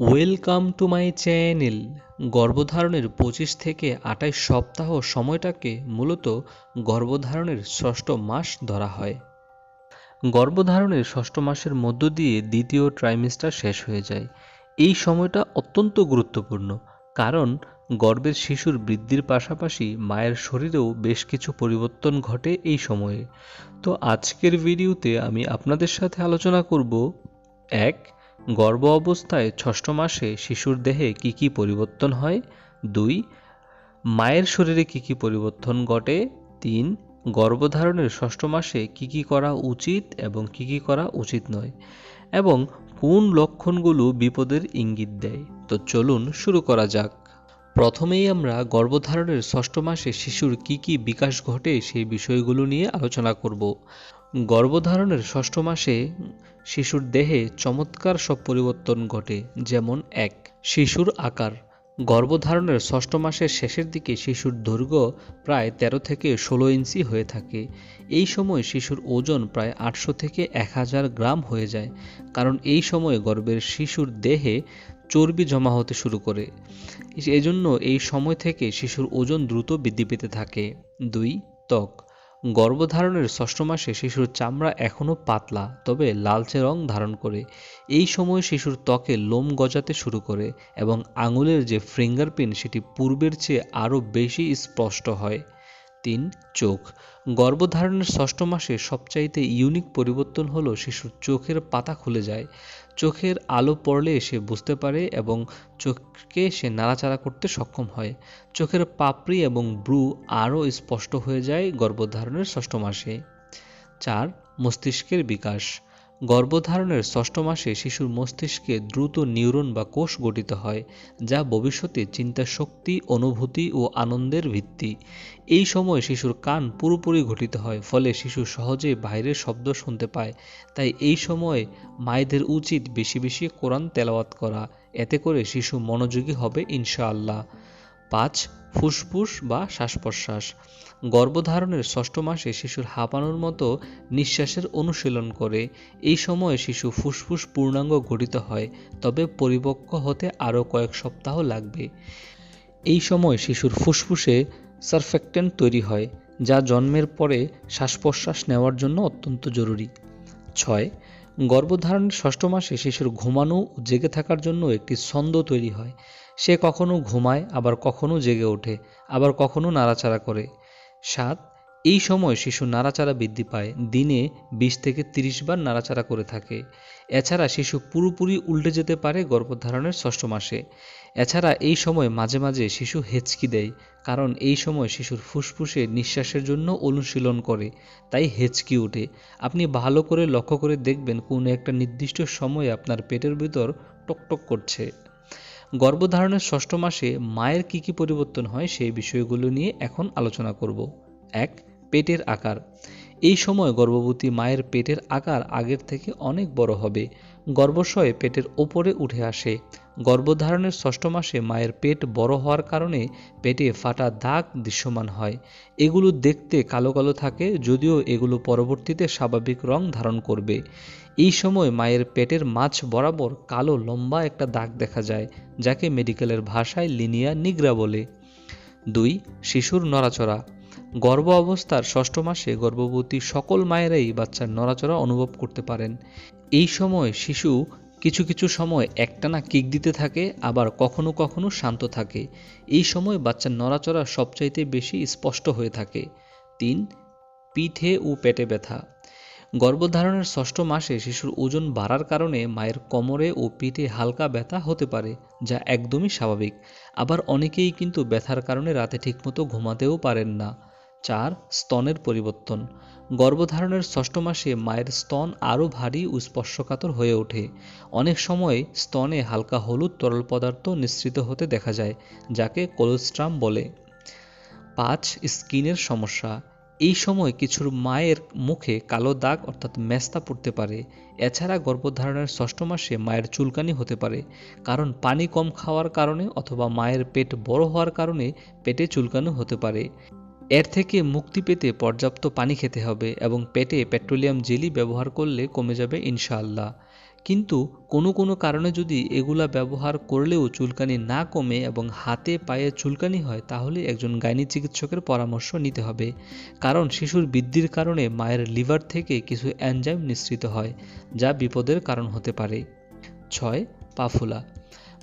Welcome to my channel গর্ভধারণের পঁচিশ থেকে আঠাইশ সপ্তাহ সময়টাকে মূলত গর্ভধারণের ষষ্ঠ মাস ধরা হয়। গর্ভধারণের ষষ্ঠ মাসের মধ্য দিয়ে দ্বিতীয় ট্রাইমেস্টার শেষ হয়ে যায়। এই সময়টা অত্যন্ত গুরুত্বপূর্ণ, কারণ গর্ভের শিশুর বৃদ্ধির পাশাপাশি মায়ের শরীরেও বেশ কিছু পরিবর্তন ঘটে এই সময়ে। তো আজকের ভিডিওতে আমি আপনাদের সাথে আলোচনা করব, এক গর্ভ অবস্থায় ষষ্ঠ মাসে শিশুর দেহে কি কি পরিবর্তন হয়? দুই, মায়ের শরীরে কি কি পরিবর্তন ঘটে? তিন, গর্ভধারণের ষষ্ঠ মাসে কি কি করা উচিত এবং কি কি করা উচিত নয় এবং কোন লক্ষণগুলো বিপদের ইঙ্গিত দেয়? তো চলুন শুরু করা যাক। প্রথমেই আমরা গর্ভধারণের ষষ্ঠ মাসে শিশুর কি কি বিকাশ ঘটে সেই বিষয়গুলো নিয়ে আলোচনা করব। গর্ভধারণের ষষ্ঠ মাসে শিশুর দেহে চমৎকার সব পরিবর্তন ঘটে, যেমন এক, শিশুর আকার। গর্ভধারণের ষষ্ঠ মাসের শেষের দিকে শিশুর দৈর্ঘ্য প্রায় ১৩ থেকে ষোলো ইঞ্চি হয়ে থাকে। এই সময় শিশুর ওজন প্রায় আটশো থেকে এক হাজার গ্রাম হয়ে যায়, কারণ এই সময় গর্ভের শিশুর দেহে চর্বি জমা হতে শুরু করে। এজন্য এই সময় থেকে শিশুর ওজন দ্রুত বৃদ্ধি পেতে থাকে। দুই, ত্বক। গর্ভধারণের ষষ্ঠ মাসে শিশুর চামড়া এখনও পাতলা, তবে লালচে রং ধারণ করে। এই সময় শিশুর ত্বকে লোম গজাতে শুরু করে এবং আঙুলের যে ফিঙ্গারপ্রিন্ট, সেটি পূর্বের চেয়ে আরও বেশি স্পষ্ট হয়। তিন চোখ। গর্ভধারণের ষষ্ঠ মাসে সবচাইতে ইউনিক পরিবর্তন হলো শিশুর চোখের পাতা খুলে যায়। চোখের আলো পড়লে সে বুঝতে পারে এবং চোখকে সে নাড়াচাড়া করতে সক্ষম হয়। চোখের পাপড়ি এবং ব্রু আরও স্পষ্ট হয়ে যায় গর্ভধারণের ষষ্ঠ মাসে। চার, মস্তিষ্কের বিকাশ। গর্ভধারণের ষষ্ঠ মাসে শিশুর মস্তিষ্কে দ্রুত নিউরন বা কোষ গঠিত হয়, যা ভবিষ্যতে চিন্তাশক্তি, অনুভূতি ও আনন্দের ভিত্তি। এই সময় শিশুর কান পুরোপুরি গঠিত হয়, ফলে শিশু সহজে বাইরের শব্দ শুনতে পায়। তাই এই সময় মায়েদের উচিত বেশি বেশি কোরআন তেলাওয়াত করা। এতে করে শিশু মনোযোগী হবে, ইনশাআল্লাহ। পাঁচ, ফুসফুস বা শ্বাস প্রশ্বাস গর্ভধারণের ষষ্ঠ মাসে শিশুর হাঁপানোর মতো নিঃশ্বাসের অনুশীলন করে। এই সময়ে শিশু ফুসফুস পূর্ণাঙ্গ গঠিত হয়, তবে পরিপক্ক হতে আরও কয়েক সপ্তাহ লাগবে। এই সময় শিশুর ফুসফুসে সারফেক্টেন্ট তৈরি হয়, যা জন্মের পরে শ্বাস প্রশ্বাস নেওয়ার জন্য অত্যন্ত জরুরি। ছয় গর্ভধারণের ষষ্ঠ মাসে শিশুর ঘুমানো ও জেগে থাকার জন্য একটি ছন্দ তৈরি হয়। সে কখনো ঘুমায়, আবার কখনো জেগে ওঠে, আবার কখনো নাড়াচাড়া করে। সাত এই সময় শিশু নাড়াচাড়া বৃদ্ধি পায়। দিনে বিশ থেকে তিরিশ বার নাড়াচাড়া করে থাকে। এছাড়া শিশু পুরোপুরি উল্টে যেতে পারে গর্ভধারণের ষষ্ঠ মাসে। এছাড়া এই সময় মাঝে মাঝে শিশু হেঁচকি দেয়, কারণ এই সময় শিশুর ফুসফুসে নিঃশ্বাসের জন্য অনুশীলন করে, তাই হেঁচকি ওঠে। আপনি ভালো করে লক্ষ্য করে দেখবেন কোনো একটা নির্দিষ্ট সময়ে আপনার পেটের ভিতর টকটক করছে। গর্ভধারণের ষষ্ঠ মাসে মায়ের কি কি পরিবর্তন হয় সেই বিষয়গুলো নিয়ে এখন আলোচনা করব। এক পেটের আকার। এই সময় গর্ভবতী মায়ের পেটের আকার আগের থেকে অনেক বড় হবে। গর্ভশয়ে পেটের ওপরে উঠে আসে। গর্ভধারণের ষষ্ঠ মাসে মায়ের পেট বড় হওয়ার কারণে পেটে ফাটা দাগ দৃশ্যমান হয়। এগুলো দেখতে কালো কালো থাকে, যদিও এগুলো পরবর্তীতে স্বাভাবিক রং ধারণ করবে। এই সময় মায়ের পেটের মাছ বরাবর কালো লম্বা একটা দাগ দেখা যায়, যাকে মেডিকেলের ভাষায় লিনিয়া নিগ্রা বলে। দুই, শিশুর নড়াচড়া। গর্ভ অবস্থার ষষ্ঠ মাসে গর্ভবতী সকল মায়েরাই বাচ্চার নড়াচড়া অনুভব করতে পারেন। এই সময় শিশু কিছু কিছু সময় একটানা কিক দিতে থাকে, আবার কখনো কখনো শান্ত থাকে। এই সময় বাচ্চার নড়াচড়া সবচাইতে বেশি স্পষ্ট হয়ে থাকে। তিন, পিঠে ও পেটে ব্যথা। গর্ভধারণের ষষ্ঠ মাসে শিশুর ওজন বাড়ার কারণে মায়ের কোমরে ও পিঠে হালকা ব্যথা হতে পারে, যা একদমই স্বাভাবিক। আবার অনেকেই কিন্তু ব্যথার কারণে রাতে ঠিকমতো ঘুমাতেও পারেন না। চার স্তনের পরিবর্তন। গর্ভধারণের ষষ্ঠ মাসে মায়ের স্তন আরও ভারী ও স্পর্শকাতর হয়ে ওঠে। অনেক সময় স্তনে হালকা হলুদ তরল পদার্থ নিঃসৃত হতে দেখা যায়, যাকে কোলোস্ট্রাম বলে। পাঁচ, স্কিনের সমস্যা। এই সময় কিছুর মায়ের মুখে কালো দাগ অর্থাৎ মেস্তা পড়তে পারে। এছাড়া গর্ভধারণের ষষ্ঠ মাসে মায়ের চুলকানি হতে পারে, কারণ পানি কম খাওয়ার কারণে অথবা মায়ের পেট বড় হওয়ার কারণে পেটে চুলকানো হতে পারে। এর থেকে মুক্তি পেতে পর্যাপ্ত পানি খেতে হবে এবং পেটে পেট্রোলিয়াম জেলি ব্যবহার করলে কমে যাবে ইনশাআল্লাহ। কিন্তু কোনো কোনো কারণে যদি এগুলা ব্যবহার করলেও চুলকানি না কমে এবং হাতে পায়ে চুলকানি হয়, তাহলে একজন গাইনি চিকিৎসকের পরামর্শ নিতে হবে। কারণ শিশুর বৃদ্ধির কারণে মায়ের লিভার থেকে কিছু অ্যানজাইম নিঃসৃত হয়, যা বিপদের কারণ হতে পারে। ছয়, পা ফোলা।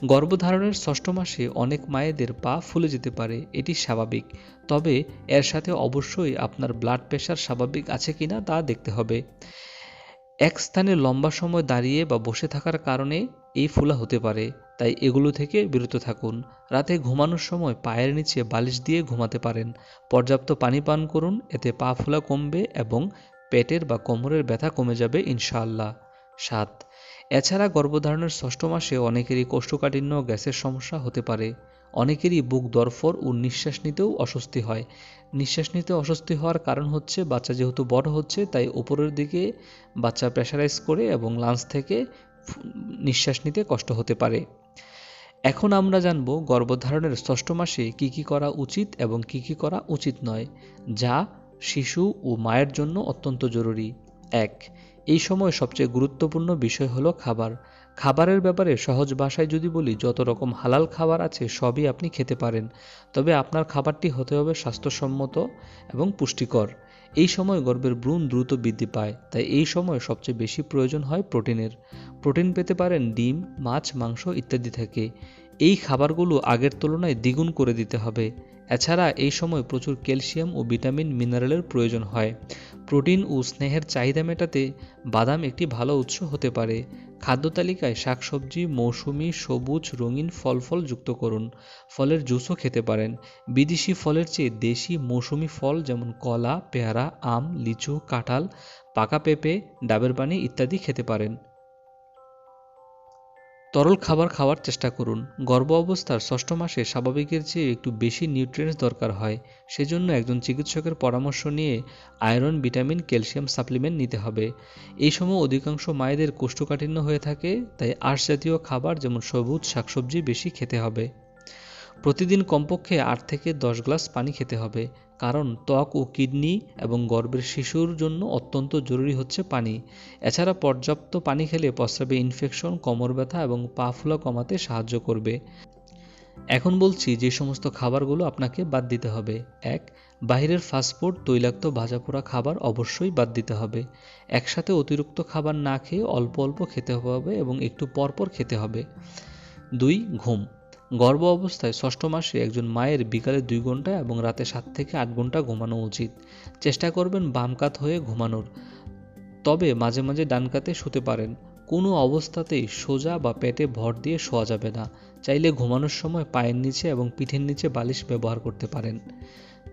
গর্ভধারণের ষষ্ঠ মাসে অনেক মায়েদের পা ফুলে যেতে পারে, এটি স্বাভাবিক। তবে এর সাথে অবশ্যই আপনার ব্লাড প্রেশার স্বাভাবিক আছে কিনা তা দেখতে হবে। এক স্থানে লম্বা সময় দাঁড়িয়ে বা বসে থাকার কারণে এই ফোলা হতে পারে, তাই এগুলো থেকে বিরত থাকুন। রাতে ঘুমানোর সময় পায়ের নিচে বালিশ দিয়ে ঘুমাতে পারেন। পর্যাপ্ত পানি পান করুন, এতে পা ফোলা কমবে এবং পেটের বা কোমরের ব্যথা কমে যাবে ইনশাআল্লাহ। সাত। এছাড়া গর্ভধারণের ষষ্ঠ মাসে অনেকেরই কোষ্ঠকাঠিন্য, গ্যাসের সমস্যা হতে পারে। অনেকেরই বুক দরফর ও নিঃশ্বাস নিতেও অস্বস্তি হয়। নিঃশ্বাস নিতে অস্বস্তি হওয়ার কারণ হচ্ছে, বাচ্চা যেহেতু বড় হচ্ছে, তাই উপরের দিকে বাচ্চা প্রেশারাইজ করে এবং লাঞ্চ থেকে নিঃশ্বাস নিতে কষ্ট হতে পারে। এখন আমরা জানব গর্ভধারণের ষষ্ঠ মাসে কি কি করা উচিত এবং কি কি করা উচিত নয়, যা শিশু ও মায়ের জন্য অত্যন্ত জরুরি। এক এই সময় সবচেয়ে গুরুত্বপূর্ণ বিষয় হলো খাবার। খাবারের ব্যাপারে সহজ ভাষায় যদি বলি, যত রকম হালাল খাবার আছে সবই আপনি খেতে পারেন। তবে আপনার খাবারটি হতে হবে স্বাস্থ্যসম্মত এবং পুষ্টিকর। এই সময় গর্ভের ভ্রূণ দ্রুত বৃদ্ধি পায়, তাই এই সময় সবচেয়ে বেশি প্রয়োজন হয় প্রোটিনের। প্রোটিন পেতে পারেন ডিম, মাছ, মাংস ইত্যাদি থেকে। এই খাবারগুলো আগের তুলনায় দ্বিগুণ করে দিতে হবে। এছাড়া এই সময় প্রচুর ক্যালসিয়াম ও ভিটামিন মিনারেলের প্রয়োজন হয়। প্রোটিন ও স্নেহের চাহিদা মেটাতে বাদাম একটি ভালো উৎস হতে পারে। খাদ্য তালিকায় শাকসবজি, মৌসুমি, সবুজ, রঙিন ফল ফল যুক্ত করুন। ফলের জুসও খেতে পারেন। বিদেশি ফলের চেয়ে দেশি মৌসুমি ফল যেমন কলা, পেয়ারা, আম, লিচু, কাঁঠাল, পাকা পেঁপে, ডাবের পানি ইত্যাদি খেতে পারেন। তরল খাবার খাওয়ার চেষ্টা করুন। গর্ভ অবস্থার ষষ্ঠ মাসে স্বাভাবিকের চেয়ে একটু বেশি নিউট্রিয়েন্টস দরকার হয়। সেজন্য একজন চিকিৎসকের পরামর্শ নিয়ে আয়রন, ভিটামিন, ক্যালসিয়াম সাপ্লিমেন্ট নিতে হবে। এই সময় অধিকাংশ মায়েদের কোষ্ঠকাঠিন্য হয়ে থাকে, তাই আঁশ জাতীয় খাবার যেমন সবুজ শাকসবজি বেশি খেতে হবে। প্রতিদিন কমপক্ষে আট থেকে দশ গ্লাস পানি খেতে হবে। কারণ ত্বক ও কিডনি এবং গর্ভের শিশুর জন্য অত্যন্ত জরুরি হচ্ছে পানি। এছাড়া পর্যাপ্ত পানি খেলে প্রস্রাবে ইনফেকশন কোমর ব্যথা এবং পা ফুলা কমাতে সাহায্য করবে। এখন বলছি যে সমস্ত খাবারগুলো আপনাকে বাদ দিতে হবে। এক, বাহিরের ফাস্টফুড তৈলাক্ত ভাজাপোড়া খাবার অবশ্যই বাদ দিতে হবে। একসাথে অতিরিক্ত খাবার না খেয়ে অল্প অল্প খেতে হবে এবং একটু পরপর খেতে হবে। দুই, ঘুম। গর্ভ অবস্থায় ষষ্ঠ মাসে একজন মায়ের বিকালে দুই ঘণ্টা এবং রাতে সাত থেকে আট ঘণ্টা ঘুমানো উচিত। চেষ্টা করবেন বাম কাত হয়ে ঘুমানোর। তবে মাঝে মাঝে ডান কাতে শুতে পারেন। কোনো অবস্থাতেই সোজা বা পেটে ভর দিয়ে শোয়া যাবে না। চাইলে ঘুমানোর সময় পায়ের নিচে এবং পিঠের নিচে বালিশ ব্যবহার করতে পারেন।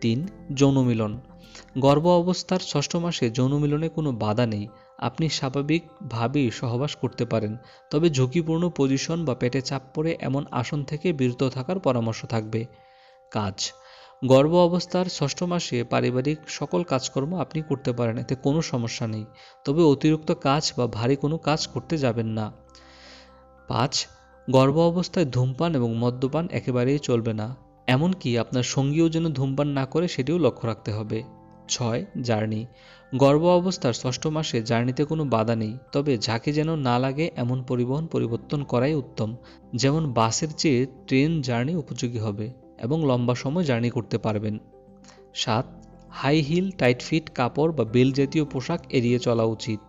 তিন যৌনমিলন গর্ভ অবস্থার ষষ্ঠ মাসে যৌনমিলনে কোনো বাধা নেই। আপনি স্বাভাবিকভাবেই সহবাস করতে পারেন, তবে ঝুঁকিপূর্ণ পজিশন বা পেটে চাপ পড়ে এমন আসন থেকে বিরত থাকার পরামর্শ থাকবে। কাজ গর্ভ অবস্থার ষষ্ঠ মাসে পারিবারিক সকল কাজকর্ম আপনি করতে পারেন, এতে কোনো সমস্যা নেই, তবে অতিরিক্ত কাজ বা ভারী কোনো কাজ করতে যাবেন না। পাঁচ গর্ভ অবস্থায় ধূমপান এবং মদ্যপান একেবারেই চলবে না, এমনকি আপনার সঙ্গীও যেন ধূমপান না করে সেটিও লক্ষ্য রাখতে হবে। ছয় জার্নি গর্ভ অবস্থার ষষ্ঠ মাসে জার্নিতে কোনো বাধা নেই, তবে ঝাঁকে যেন না লাগে এমন পরিবহন পরিবর্তন করাই উত্তম। যেমন বাসের চেয়ে ট্রেন জার্নি উপযোগী হবে এবং লম্বা সময় জার্নি করতে পারবেন। সাত, হাই হিল, টাইট ফিট, কাপড় বা বেল জাতীয় পোশাক এড়িয়ে চলা উচিত।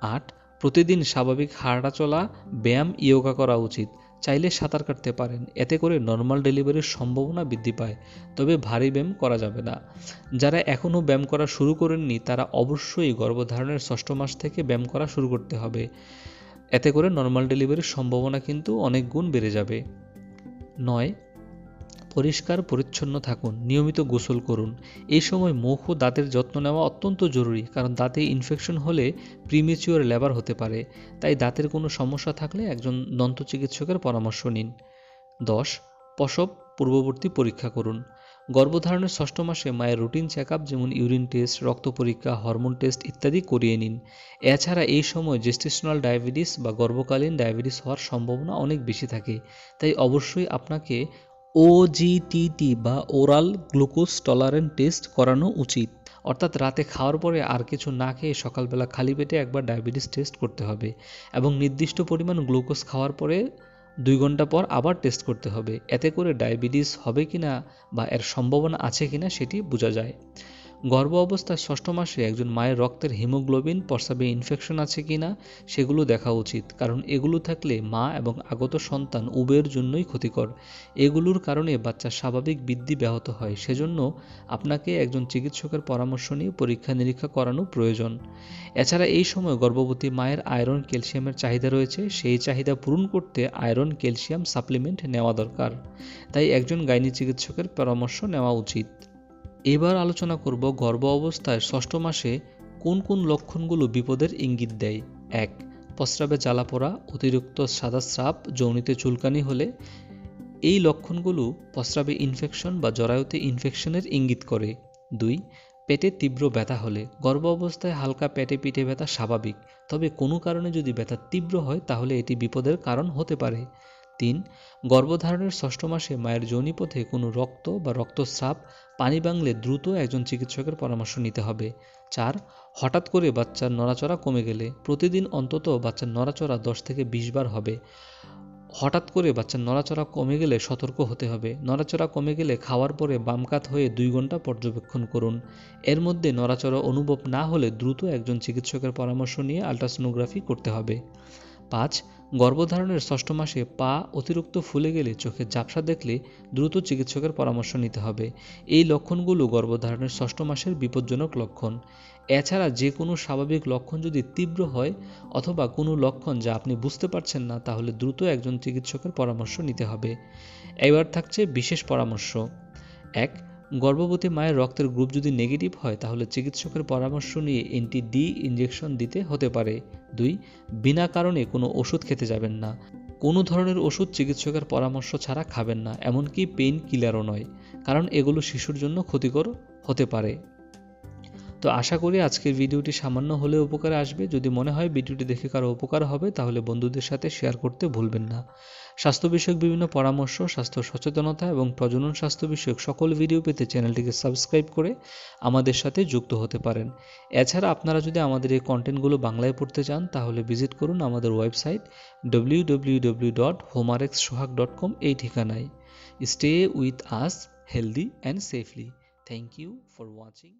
আট, প্রতিদিন স্বাভাবিক হাঁটা চলা, ব্যায়াম, ইয়োগা করা উচিত। চাইলে সাঁতার কাটতে পারেন। এতে করে নর্মাল ডেলিভারির সম্ভাবনা বৃদ্ধি পায়, তবে ভারী ব্যায়াম করা যাবে না। যারা এখনও ব্যায়াম করা শুরু করেননি, তারা অবশ্যই গর্ভধারণের ষষ্ঠ মাস থেকে ব্যায়াম করা শুরু করতে হবে। এতে করে নর্মাল ডেলিভারির সম্ভাবনা কিন্তু অনেক গুণ বেড়ে যাবে। নয় পরিষ্কার, পরিচ্ছন্ন থাকুন, নিয়মিত গোসল করুন। এই সময় মুখ ও দাঁতের যত্ন নেওয়া অত্যন্ত জরুরি, কারণ দাঁতে ইনফেকশন হলে প্রিমেচিওর লেবার হতে পারে। তাই দাঁতের কোনো সমস্যা থাকলে একজন দন্ত চিকিৎসকের পরামর্শ নিন। দশ, প্রসব পূর্ববর্তী পরীক্ষা করুন। গর্ভধারণের ষষ্ঠ মাসে মায়ের রুটিন চেক যেমন ইউরিন টেস্ট রক্ত পরীক্ষা হরমোন টেস্ট ইত্যাদি করিয়ে নিন। এছাড়া এই সময় জেস্টেশনাল ডায়াবেটিস বা গর্ভকালীন ডায়াবেটিস হওয়ার সম্ভাবনা অনেক বেশি থাকে। তাই অবশ্যই আপনাকে ওজিটিটি বা ওরাল গ্লুকোজ টলারেন্ট টেস্ট করানো উচিত। অর্থাৎ রাতে খাওয়ার পরে আর কিছু না খেয়ে সকালবেলা খালি পেটে একবার ডায়াবেটিস টেস্ট করতে হবে এবং নির্দিষ্ট পরিমাণ গ্লুকোজ খাওয়ার পরে দুই ঘণ্টা পর আবার টেস্ট করতে হবে। এতে করে ডায়াবেটিস হবে কিনা বা এর সম্ভাবনা আছে কি না সেটি বোঝা যায়। গর্ভ অবস্থায় ষষ্ঠ মাসে একজন মায়ের রক্তের হিমোগ্লোবিন প্রস্রাবে ইনফেকশন আছে কিনা সেগুলো দেখা উচিত, কারণ এগুলো থাকলে মা এবং আগত সন্তান উভয়ের জন্যই ক্ষতিকর। এগুলোর কারণে বাচ্চার স্বাভাবিক বৃদ্ধি ব্যাহত হয়, সেজন্য আপনাকে একজন চিকিৎসকের পরামর্শ নিয়ে পরীক্ষা নিরীক্ষা করানো প্রয়োজন। এছাড়া এই সময় গর্ভবতী মায়ের আয়রন ক্যালসিয়ামের চাহিদা রয়েছে, সেই চাহিদা পূরণ করতে আয়রন ক্যালসিয়াম সাপ্লিমেন্ট নেওয়া দরকার। তাই একজন গাইনি চিকিৎসকের পরামর্শ নেওয়া উচিত। এবার আলোচনা করব গর্ভ অবস্থায় ষষ্ঠ মাসে কোন কোন লক্ষণগুলো বিপদের ইঙ্গিত দেয়? এক, প্রস্রাবে জ্বালা পড়া, অতিরিক্ত সাদা স্রাব, যৌনিতে চুলকানি হলে এই লক্ষণগুলো প্রস্রাবে ইনফেকশন বা জরায়ুতে ইনফেকশনের ইঙ্গিত করে। দুই, পেটে তীব্র ব্যথা হলে। গর্ভ অবস্থায় হালকা পেটে পিঠে ব্যথা স্বাভাবিক, তবে কোনো কারণে যদি ব্যথা তীব্র হয় তাহলে এটি বিপদের কারণ হতে পারে। তিন, গর্ভধারণের ষষ্ঠ মাসে মায়ের যৌনিপথে কোনো রক্ত বা রক্তস্রাব পানি বাংলে দ্রুত একজন চিকিৎসকের পরামর্শ নিতে হবে। চার, হঠাৎ করে বাচ্চার নড়াচড়া কমে গেলে প্রতিদিন অন্তত বাচ্চার নড়াচড়া দশ থেকে বিশ বার হবে। হঠাৎ করে বাচ্চার নড়াচড়া কমে গেলে সতর্ক হতে হবে। নড়াচড়া কমে গেলে খাওয়ার পরে বামকাত হয়ে দুই ঘণ্টা পর্যবেক্ষণ করুন। এর মধ্যে নড়াচড়া অনুভব না হলে দ্রুত একজন চিকিৎসকের পরামর্শ নিয়ে আলট্রাসোনোগ্রাফি করতে হবে। পাঁচ গর্ভধারণের ষষ্ঠ মাসে পা অতিরিক্ত ফুলে গেলে চোখে ঝাপসা দেখলে দ্রুত চিকিৎসকের পরামর্শ নিতে হবে। এই লক্ষণগুলো গর্ভধারণের ষষ্ঠ মাসের বিপজ্জনক লক্ষণ। এছাড়া যে কোনো স্বাভাবিক লক্ষণ যদি তীব্র হয় অথবা কোনো লক্ষণ যা আপনি বুঝতে পারছেন না, তাহলে দ্রুত একজন চিকিৎসকের পরামর্শ নিতে হবে। এবার থাকছে বিশেষ পরামর্শ। এক গর্ভবতী মায়ের রক্তের গ্রুপ যদি নেগেটিভ হয়, তাহলে চিকিৎসকের পরামর্শ নিয়ে এন্টি ডি ইঞ্জেকশন দিতে হতে পারে। দুই, বিনা কারণে কোনো ওষুধ খেতে যাবেন না। কোনো ধরনের ওষুধ চিকিৎসকের পরামর্শ ছাড়া খাবেন না, এমনকি পেইন কিলারও নয়, কারণ এগুলো শিশুর জন্য ক্ষতিকর হতে পারে। তো আশা করি আজকের ভিডিওটি সামান্য হলেও উপকারে আসবে। যদি মনে হয় ভিডিওটি দেখে কারও উপকার হবে, তাহলে বন্ধুদের সাথে শেয়ার করতে ভুলবেন না। স্বাস্থ্য বিষয়ক বিভিন্ন পরামর্শ, স্বাস্থ্য সচেতনতা এবং প্রজনন স্বাস্থ্য বিষয়ক সকল ভিডিও পেতে চ্যানেলটিকে সাবস্ক্রাইব করে আমাদের সাথে যুক্ত হতে পারেন। এছাড়া আপনারা যদি আমাদের এই কন্টেন্টগুলো বাংলায় পড়তে চান, তাহলে ভিজিট করুন আমাদের website W W W dot Homarex dot com এই ঠিকানায়। Stay with us healthy and safely thank you for watching